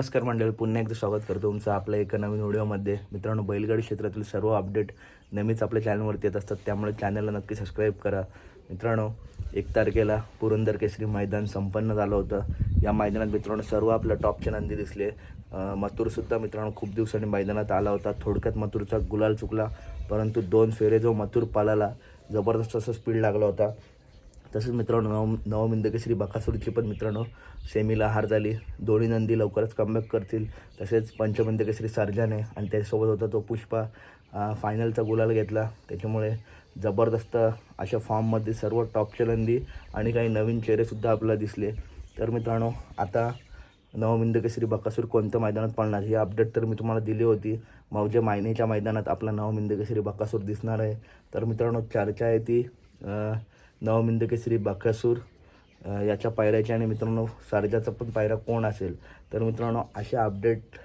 नमस्कार मंडळी पुन्हा एकदा स्वागत करतो तुमचं आपल्या एका नवीन व्हिडिओमध्ये. मित्रांनो बैलगाडी क्षेत्रातील सर्व अपडेट नेहमीच आपल्या चॅनलवरती येत असतात त्यामुळे चॅनलला नक्की सबस्क्राईब करा. मित्रांनो एक तारखेला पुरंदर केसरी मैदान संपन्न झालं होतं. या मैदानात मित्रांनो सर्व आपल्या टॉपचे नंदी दिसले. अं, मथुरसुद्धा मित्रांनो खूप दिवसांनी मैदानात आला होता. थोडक्यात मथुरचा गुलाल चुकला परंतु दोन फेरे जो मथुर पालाला जबरदस्त असं स्पीड लागला होता. तसंच मित्रांनो नव नवमिंदके श्री बकासूरची पण मित्रांनो सेमीला हार झाली. दोन्ही नंदी लवकरच कमबॅक करतील. तसेच पंचमिंदके श्री सर्जाने आणि त्याच्यासोबत होता तो पुष्पा फायनलचा गुलाल घेतला. त्याच्यामुळे जबरदस्त अशा फॉर्ममध्ये सर्व टॉपच्या नंदी आणि काही नवीन चेहरेसुद्धा आपल्याला दिसले. तर मित्रांनो आता नवमिंदके श्री बकासूर कोणत्या मैदानात पळणार? ही अपडेट तर मी तुम्हाला दिली होती. मौजे मायनेच्या मैदानात आपला नवमिंदके श्री बकासूर दिसणार आहे. तर मित्रांनो चर्चा आहे ती नवमिंद केसरी बाकासूर याच्या पायऱ्याची आणि मित्रांनो सर्जाचा पण पायरा कोण असेल? तर मित्रांनो अशा अपडेट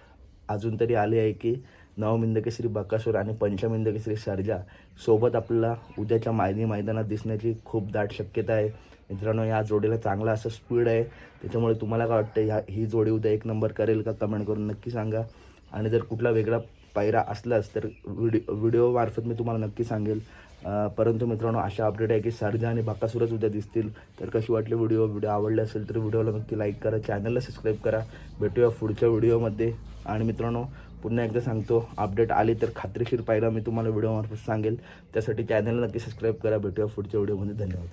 अजून तरी आले आहे की नवमिंदकेसरी बकासूर आणि पंचमिंदकेसरी सर्जा सोबत आपल्याला उद्याच्या मायनी मैदानात दिसण्याची खूप दाट शक्यता आहे. मित्रांनो या जोडीला चांगला असं स्पीड आहे. त्याच्यामुळे तुम्हाला काय वाटतं ह्या ही जोडी उद्या एक नंबर करेल का? कमेंट करून नक्की सांगा. आणि जर कुठला वेगळा पायरा असलाच तर व्हिडिओ व्हिडिओमार्फत मी तुम्हाला नक्की सांगेल. परंतु मित्रांनो अशा अपडेट आहे की सर्जा आणि बाकासुरच उद्या दिसतील. तर कशी वाटली व्हिडिओ? व्हिडिओ आवडले असेल तर व्हिडिओला नक्की लाईक करा चॅनलला सबस्क्राईब करा. भेटूया पुढच्या व्हिडिओमध्ये आणि मित्रांनो पुन्हा एकदा सांगतो अपडेट आली तर खात्रीशीर पायरा मी तुम्हाला व्हिडिओमार्फत सांगेल. त्यासाठी चॅनलला नक्की सबस्क्राईब करा. भेटूया पुढच्या व्हिडिओमध्ये धन्यवाद.